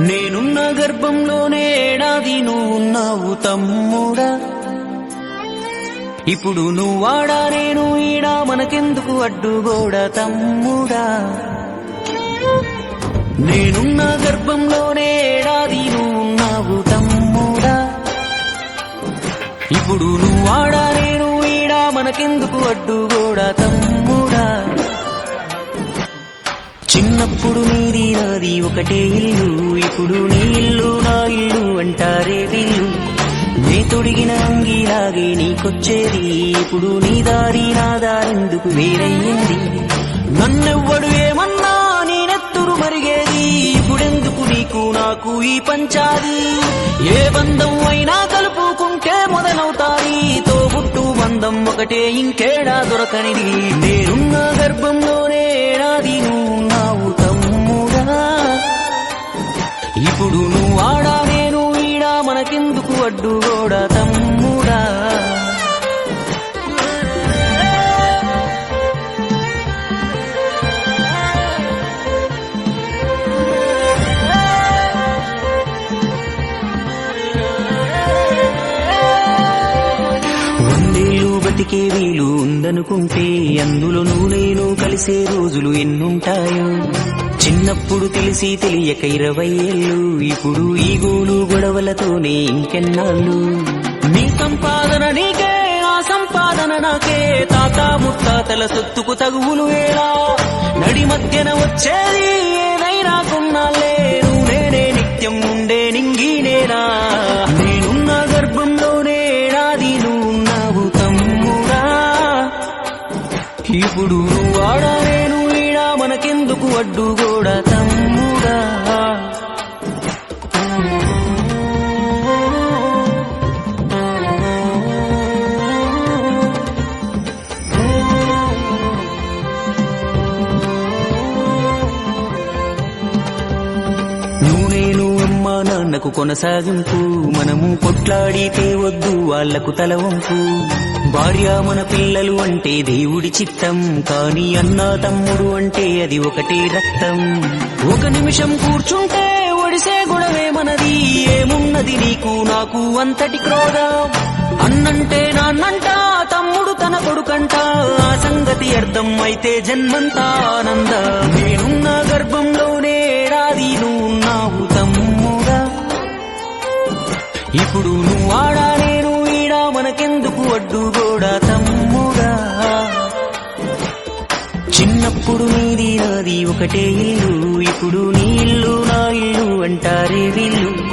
నేనున్న గర్భంలోనే ఏడాది నువ్వు తమ్ముడా. ఇప్పుడు నువ్వాడా నేను ఈడా మనకెందుకు అడ్డుగోడా తమ్ముడా. నేనున్న గర్భంలోనే ఏడాది నువ్వు తమ్ముడా. ఇప్పుడు నువ్వాడా నేను ఈడా మనకెందుకు అడ్డుగోడా తమ్ముడా. చిన్నప్పుడు నీది నాది ఒకటే ఇల్లు ఇప్పుడు నీ ఇల్లు నా ఇల్లు అంటారే వీళ్ళు నే తొడిగిన అంగిలాగే నీకొచ్చేది ఇప్పుడు నీ దారి నా దారెందుకు వేరయ్యింది? నన్నెవ్వడు ఏమన్నా నేనెత్తురు మరిగేది ఇప్పుడెందుకు నీకు నాకు ఈ పంచాది? ఏ బంధం అయినా కలుపుకుంటే మొదలవుతాయి తోబుట్టు బంధం ఒకటే ఇంకేడా దొరకనిది? నేనున్న గర్భంలోనే నాది నువ్వు. ఇప్పుడు నువ్వు ఆడా నేను ఈడా మనకెందుకు అడ్డుగోడా తమ్ముడా? వందేళ్ళు వీలు ఉందనుకుంటే అందులో నువ్వు నేను కలిసే రోజులు ఎన్నుంటాయో? చిన్నప్పుడు తెలిసి తెలియక ఇరవై ఏళ్ళు ఇప్పుడు ఈ గోలు గొడవలతోనే ఇంకెన్నాళ్ళు? నీ సంపాదన నీకే ఆ సంపాదన నాకే తాత ముత్తాతల సొత్తుకు తగువులు వేళ. నడి మధ్యన వచ్చే ఇప్పుడు వాడా నేను ఈడా మనకెందుకు అడ్డుగోడా తమ్ముడా? నాన్నకు కొనసాగింపు. మనము కొట్లాడితే వద్దు వాళ్ళకు తల వంపు. భార్య మన పిల్లలు అంటే దేవుడి చిత్తం కానీ అన్న తమ్ముడు అంటే అది ఒకటే రక్తం. ఒక నిమిషం కూర్చుంటే ఒడిసే గుణమే మనది ఏమున్నది నీకు నాకు అంతటి క్రోధం. అన్నంటే నాన్నంట తమ్ముడు తన కొడుకంట ఆ సంగతి అర్థం అయితే జన్మంతా ఆనంద నేనున్న గర్భంలోనే ఏడాది నువ్వు ఉన్నావు తమ్ముడా. ఇప్పుడు నువ్వు ఆడా చిన్నప్పుడు నీది నాది ఒకటే ఇల్లు ఇప్పుడు నీ ఇల్లు నా ఇల్లు అంటారే వీళ్ళు.